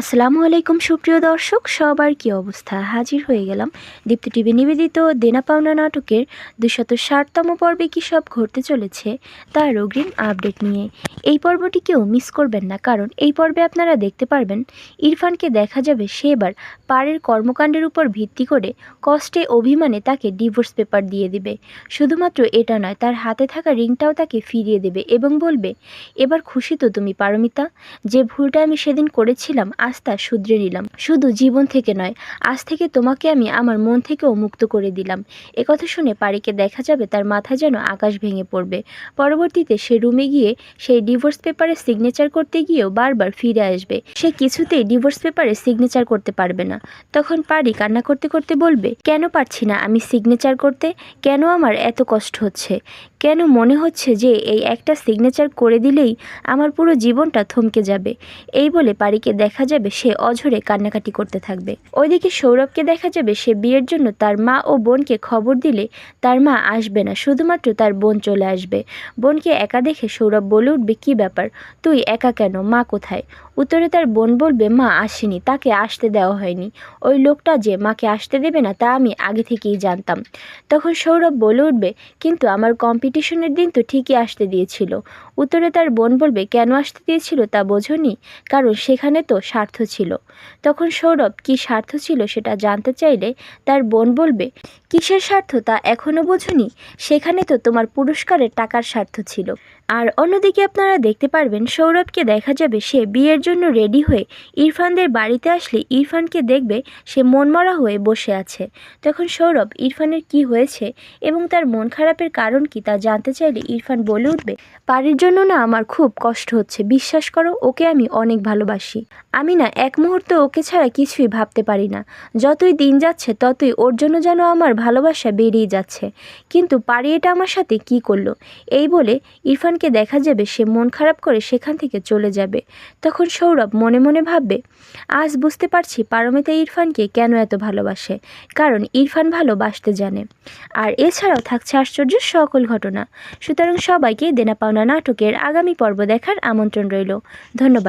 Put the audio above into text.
আসসালামু আলাইকুম, সুপ্রিয় দর্শক। সবার কি অবস্থা? হাজির হয়ে গেলাম দীপ্তি টিভি নিবেদিত দেনা পাওনা নাটকের দুশত ষাটতম পর্বে কী সব ঘটতে চলেছে তার অগ্রিম আপডেট নিয়ে। এই পর্বটি কেউ মিস করবেন না, কারণ এই পর্বে আপনারা দেখতে পারবেন ইরফানকে দেখা যাবে সে এবার পাড়ের কর্মকাণ্ডের উপর ভিত্তি করে কষ্টে অভিমানে তাকে ডিভোর্স পেপার দিয়ে দিবে। শুধুমাত্র এটা নয়, তার হাতে থাকা রিংটাও তাকে ফিরিয়ে দেবে এবং বলবে, এবার খুশি তো তুমি পারমিতা। যে ভুলটা আমি সেদিন করেছিলাম তা শুধরে নিলাম। শুধু জীবন থেকে নয়, আজ থেকে তোমাকে আমি আমার মন থেকেও মুক্ত করে দিলাম। একথা শুনে পারিকে দেখা যাবে তার মাথায় যেন আকাশ ভেঙে পড়বে। পরবর্তীতে সে রুমে গিয়ে সেই ডিভোর্স পেপারে সিগনেচার করতে গিয়েও বারবার ফিরে আসবে। সে কিছুতেই ডিভোর্স পেপারে সিগনেচার করতে পারবে না। তখন পারি কান্না করতে করতে বলবে, কেন পারছি না আমি সিগনেচার করতে? কেন আমার এত কষ্ট হচ্ছে? কেন মনে হচ্ছে যে এই একটা সিগনেচার করে দিলেই আমার পুরো জীবনটা থমকে যাবে? এই বলে পারিকে দেখা যাবে সে অঝরে কান্নাকাটি করতে থাকবে। ওইদিকে সৌরভকে দেখা যাবে, সে বিয়ের জন্য তার মা ও বোনকে খবর দিলে তার মা আসবে না, শুধুমাত্র তার বোন চলে আসবে। বোনকে একা দেখে সৌরভ বলে উঠবে, কী ব্যাপার? তুই একা কেন? মা কোথায়? উত্তরে তার বোন বলবে, মা আসেনি, তাকে আসতে দেওয়া হয়নি। ওই লোকটা যে মাকে আসতে দেবে না, তা আমি আগে থেকেই জানতাম। তখন সৌরভ বলে উঠবে, কিন্তু আমার কম্পিটিশনের দিন তো ঠিকই আসতে দিয়েছিল। উত্তরে তার বোন বলবে, কেন আসতে দিয়েছিল তা বোঝনি? কারণ সেখানে তো স্বার্থ ছিল। তখন সৌরভ কী স্বার্থ ছিল সেটা জানতে চাইলে তার বোন বলবে, কিসের স্বার্থ তা এখনও বোঝনি? সেখানে তো তোমার পুরস্কারের টাকার স্বার্থ ছিল। আর অন্যদিকে আপনারা দেখতে পারবেন সৌরভকে দেখা যাবে সে বিয়ের জন্য রেডি হয়ে ইরফানদের বাড়িতে আসলে ইরফানকে দেখবে সে মনমরা হয়ে বসে আছে। তখন সৌরভ, ইরফানের কি হয়েছে এবং তার মন খারাপের কারণ কি তা জানতে চাইলে ইরফান বলে উঠবে পারির জন্য না আমার খুব কষ্ট হচ্ছে। বিশ্বাস করো, ওকে আমি অনেক ভালোবাসি। আমি না এক মুহূর্ত ওকে ছাড়া কিছুই ভাবতে পারি না। যতই দিন যাচ্ছে, ততই ওর জন্য যেন আমার ভালোবাসা বেড়েই যাচ্ছে। কিন্তু পারি এটা আমার সাথে কি করল? এই বলে ইরফানকে দেখা যাবে, সে মন খারাপ করে সেখান থেকে চলে যাবে। তখন সৌরভ মনে মনে ভাববে, আজ বুঝতে পারছি পারমিতা ইরফানকে কেন এত ভালোবাসে, কারণ ইরফান ভালোবাসতে জানে। আর এছাড়াও থাকছে আশ্চর্য সকল ঘটনা। সুতরাং সবাইকে দেনা পাওনা নাটকের আগামী পর্ব দেখার আমন্ত্রণ রইল। ধন্যবাদ।